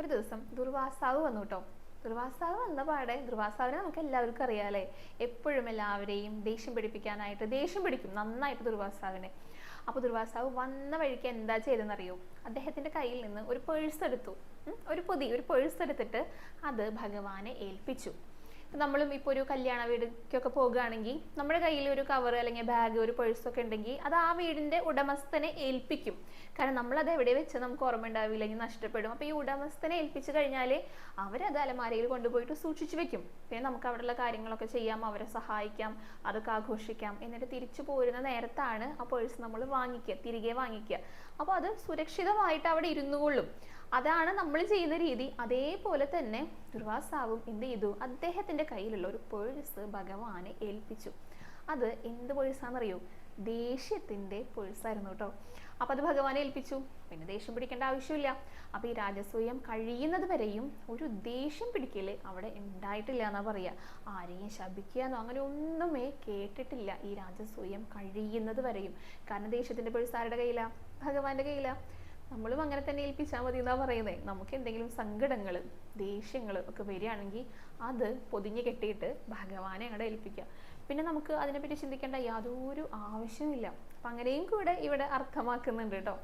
ഒരു ദിവസം ദുർവാസാവ് വന്നു കേട്ടോ ദുർവാസാവ് വന്ന പാടെ ദുർവാസാവിനെ നമുക്ക് എല്ലാവർക്കും അറിയാലേ എപ്പോഴും എല്ലാവരെയും ദേഷ്യം പിടിപ്പിക്കാനായിട്ട് ദേഷ്യം പിടിക്കും. നന്നായിട്ട് ദുർവാസാവിനെ. അപ്പോൾ ദുർവാസാവ് വന്ന വഴിക്ക് എന്താ ചെയ്തെന്നറിയോ അദ്ദേഹത്തിന്റെ കയ്യിൽ നിന്ന് ഒരു പേഴ്സ് എടുത്തു. ഒരു പൊതി ഒരു പേഴ്സ് എടുത്തിട്ട് അത് ഭഗവാനെ ഏൽപ്പിച്ചു. നമ്മളും ഇപ്പോൾ ഒരു കല്യാണ വീടിക്കൊക്കെ പോകുകയാണെങ്കിൽ നമ്മുടെ കയ്യിൽ ഒരു കവർ അല്ലെങ്കിൽ ബാഗ് ഒരു പേഴ്സ് ഒക്കെ ഉണ്ടെങ്കിൽ അത് ആ വീടിന്റെ ഉടമസ്ഥനെ ഏൽപ്പിക്കും. കാരണം നമ്മളത് എവിടെ വെച്ച് നമുക്ക് ഓർമ്മ ഉണ്ടാവില്ല ഇനി നഷ്ടപ്പെടും. അപ്പോൾ ഈ ഉടമസ്ഥനെ ഏൽപ്പിച്ചു കഴിഞ്ഞാൽ അവരത് അലമാരയിൽ കൊണ്ടുപോയിട്ട് സൂക്ഷിച്ചു വെക്കും. പിന്നെ നമുക്ക് അവിടെയുള്ള കാര്യങ്ങളൊക്കെ ചെയ്യാം അവരെ സഹായിക്കാം അതൊക്കെ ആഘോഷിക്കാം. എന്നിട്ട് തിരിച്ചു പോരുന്ന നേരത്താണ് ആ പേഴ്സ് നമ്മൾ വാങ്ങിക്കുക തിരികെ വാങ്ങിക്കുക. അപ്പോൾ അത് സുരക്ഷിതമായിട്ട് അവിടെ ഇരുന്നുകൊള്ളും. അതാണ് നമ്മൾ ചെയ്യുന്ന രീതി. അതേപോലെ തന്നെ ദുർവാസാവും എന്ത് ചെയ്തു? അദ്ദേഹത്തിന്റെ കയ്യിലുള്ള ഒരു പേഴ്സ് ഭഗവാനെ ഏൽപ്പിച്ചു. അത് എന്ത് പേഴ്സാണെന്നറിയോ ദേഷ്യത്തിന്റെ പേഴ്സായിരുന്നു കേട്ടോ അപ്പൊ അത് ഭഗവാനെ ഏൽപ്പിച്ചു. പിന്നെ ദേഷ്യം പിടിക്കേണ്ട ആവശ്യമില്ല. അപ്പൊ ഈ രാജസൂയം കഴിയുന്നത് വരെയും ഒരു ദേഷ്യം പിടിക്കൽ അവിടെ ഉണ്ടായിട്ടില്ല എന്നാ പറയാ. ആരെയും ശപിക്കുകയെന്നോ അങ്ങനെ ഒന്നുമേ കേട്ടിട്ടില്ല ഈ രാജസൂയം കഴിയുന്നത് വരെയും. കാരണം ദേഷ്യത്തിന്റെ പേഴ്സ് ആരുടെ കയ്യിലാ? ഭഗവാന്റെ കയ്യിലാ. നമ്മളും അങ്ങനെ തന്നെ ഏൽപ്പിച്ചാൽ മതി എന്നാ പറയുന്നത് നമുക്ക് എന്തെങ്കിലും സങ്കടങ്ങൾ ദേഷ്യങ്ങൾ ഒക്കെ വരികയാണെങ്കിൽ അത് പൊതിഞ്ഞ് കെട്ടിയിട്ട് ഭഗവാനെ അങ്ങോട്ട് ഏൽപ്പിക്കുക. പിന്നെ നമുക്ക് അതിനെപ്പറ്റി ചിന്തിക്കേണ്ട യാതൊരു ആവശ്യമില്ല അപ്പം അങ്ങനെയും കൂടെ ഇവിടെ അർത്ഥമാക്കുന്നുണ്ട് കേട്ടോ.